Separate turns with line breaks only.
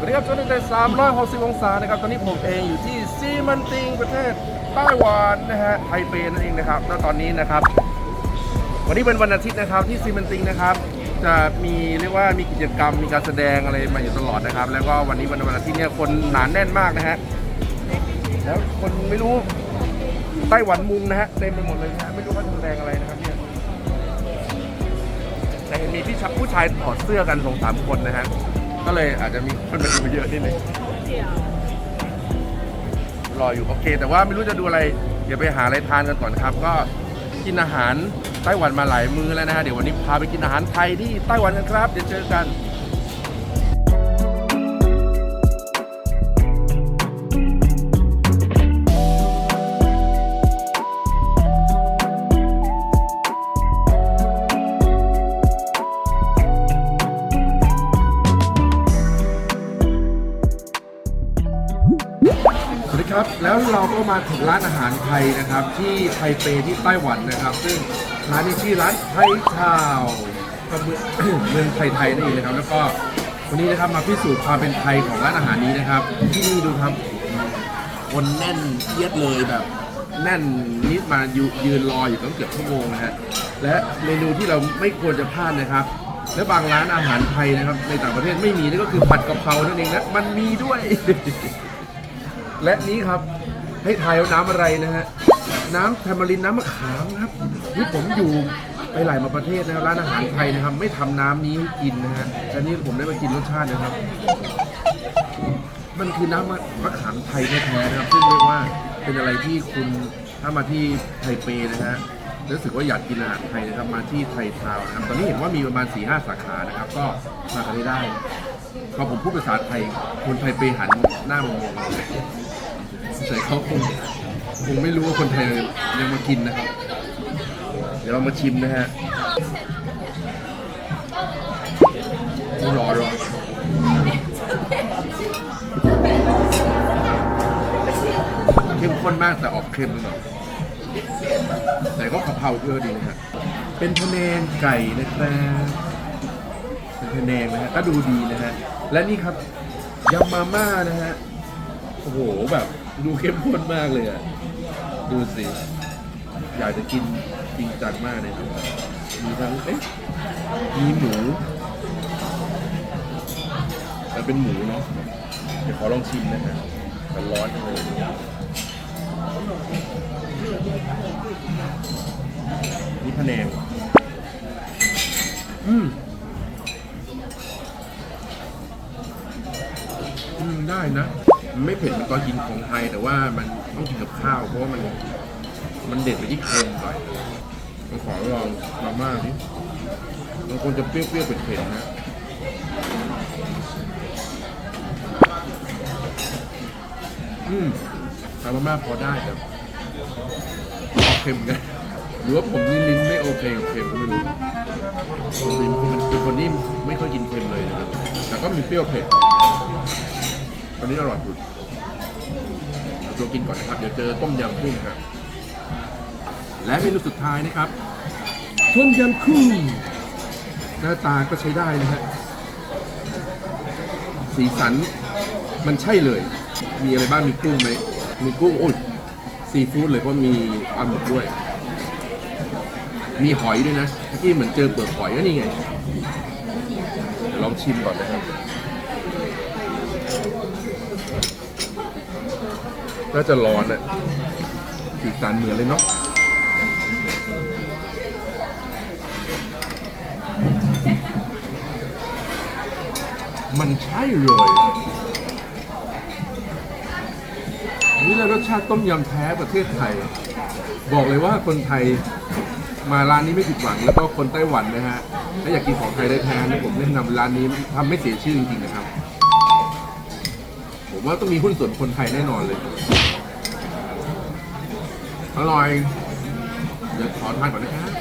สวัสดีครับช่วงนี้360 องศานะครับ ตอนนี้ผมเองอยู่ที่ซีมันติงประเทศไต้หวันนะฮะ ไทเปนั่นเองนะครับแล้วตอนนี้นะครับ วันนี้เป็นวันอาทิตย์นะครับที่ซีมันติงนะครับ จะมีเรียกว่ามีกิจกรรม มีการแสดงอะไรมาอยู่ตลอดนะครับ แล้วก็วันนี้วันวันอาทิตย์เนี่ยคนหนาแน่นมากนะฮะ แล้วคนไม่รู้ไต้หวันมุงนะฮะเต็มไปหมดเลยนะฮะ ไม่รู้ว่าแสดงอะไรนะครับเนี่ยแต่เห็นมีพี่ผู้ชายถอดเสื้อกันสองสามคนนะฮะ ก็เลยอาจจะมีคนมาดูเยอะนิดนึงรออยู่โอเค แต่ว่าไม่รู้จะดูอะไร เดี๋ยวไปหาอะไรทานกันก่อนครับ ก็กินอาหารไต้หวันมาหลายมื้อแล้วนะฮะเดี๋ยววันนี้พาไปกินอาหารไทยที่ไต้หวันกันครับ เดี๋ยวเจอกัน ครับ แล้วเราก็มาถึงร้านอาหารไทยนะครับ ที่ไทเปที่ไต้หวันนะครับ ซึ่งร้านนี้ชื่อร้านไทยชาวก็เมืองเมืองไทยไทยนั่นเองนะครับ แล้วก็วันนี้นะครับมาพิสูจน์ความเป็นไทยของร้านอาหารนี้นะครับ ที่นี่ดูครับ คนแน่นเอียดเลยแบบ แน่นนิดมายืยืนรออยู่ตั้งเกือบชั่วโมงนะฮะและเมนูที่เราไม่ควรจะพลาดนะครับและบางร้านอาหารไทยนะครับ ในต่างประเทศไม่มีนั่นก็คือผัดกะเพรานั่นเองนะมันมีด้วย และนี้ครับให้ทายว่าน้ำอะไรนะฮะ น้ำแทมารินน้ำมะขามครับที่ผมอยู่ไปหลายมาประเทศนะครับร้านอาหารไทยนะครับ ไม่ทำน้ำนี้ให้กินนะฮะอันนี้ผมได้มากินรสชาตินะครับ มันคือน้ำมะขามไทยแท้ๆนะครับ ซึ่งเรียกว่าเป็นอะไรที่คุณถ้ามาที่ไทเปนะฮะรู้สึกว่าอยากกินอาหารไทยนะครับมาที่ไทยทาวน์นะครับตอนนี้เห็นว่ามีประมาณ4ีหสาขานะครับ ก็มากันได้พอผมพูดภาษาไทยคนไทยเปหันหน้ามามองเรา เขาคงคงไม่รู้ว่าคนไทยยังมากินนะครับ เดี๋ยวเรามาชิมนะฮะรอรอเข้มข้นมากแต่ออกเค็มหน่อยแต่ก็กะเพราเยอะดีนะฮะเป็นพะแนงไก่นะครับเป็นพะแนงนะฮะก็ดูดีนะฮะและนี่ครับยำมาม่านะฮะโอ้โหแบบ ดูเข้มข้นมากเลยอะ ดูสิ อยากจะกินจริงจังมากเลยครับมีทั้งเอ๊ะมีหมู แต่เป็นหมูเนาะ เดี๋ยวขอลองชิมนะฮะมันร้อนเลยนี่พะแนงอืมอืม ได้นะ ไม่เผ็ดเหมือนตอนกินของไทย แต่ว่ามันต้องกินกับข้าว เพราะว่ามันมันเด็ดไปที่เค็มหน่อยผมขอลองมาม่าดิบางคนจะเปรี้ยวๆเผ็ดๆนะอืมทำมาม่าพอได้แต่เค็มกันหรือว่าผมนี่ลิ้นไม่โอเคกับเค็มก็ไม่รู้ลิ้นมันเป็นคนที่ไม่ค่อยกินเค็มเลยนะครับแต่ก็มีเปรี้ยวเผ็ด อนนี้อร่อยสุดเอาตัวกินก่อนนะครับ เดี๋ยวเจอต้มยำกุ้งครับ และเมนูสุดท้ายนะครับ ต้มยำกุ้งหน้าตาก็ใช้ได้นะฮะ สีสันมันใช่เลย มีอะไรบ้าง มีกุ้งไหม มีกุ้งโอ้ยซีฟู้ดเลยเพราะมีปลาหมึกด้วย มีหอยด้วยนะเมื่อกี้เหมือนเจอเปลือกหอยก็นี่ไงเดี๋ยวลองชิมก่อนนะครับ น่าจะร้อนอะสีสันเหมือนเลยเนาะมันใช่เลยนี่แหละรสชาติต้มยำแท้ประเทศไทย บอกเลยว่าคนไทยมาร้านนี้ไม่ผิดหวัง แล้วก็คนไต้หวันนะฮะ ถ้าอยากกินของไทยได้แท้นะผมแนะนำร้านนี้ทำไม่เสียชื่อจริงๆนะครับ ผมว่าต้องมีหุ้นส่วนคนไทยแน่นอนเลย อร่อย เดี๋ยวขอทานก่อนนะครับ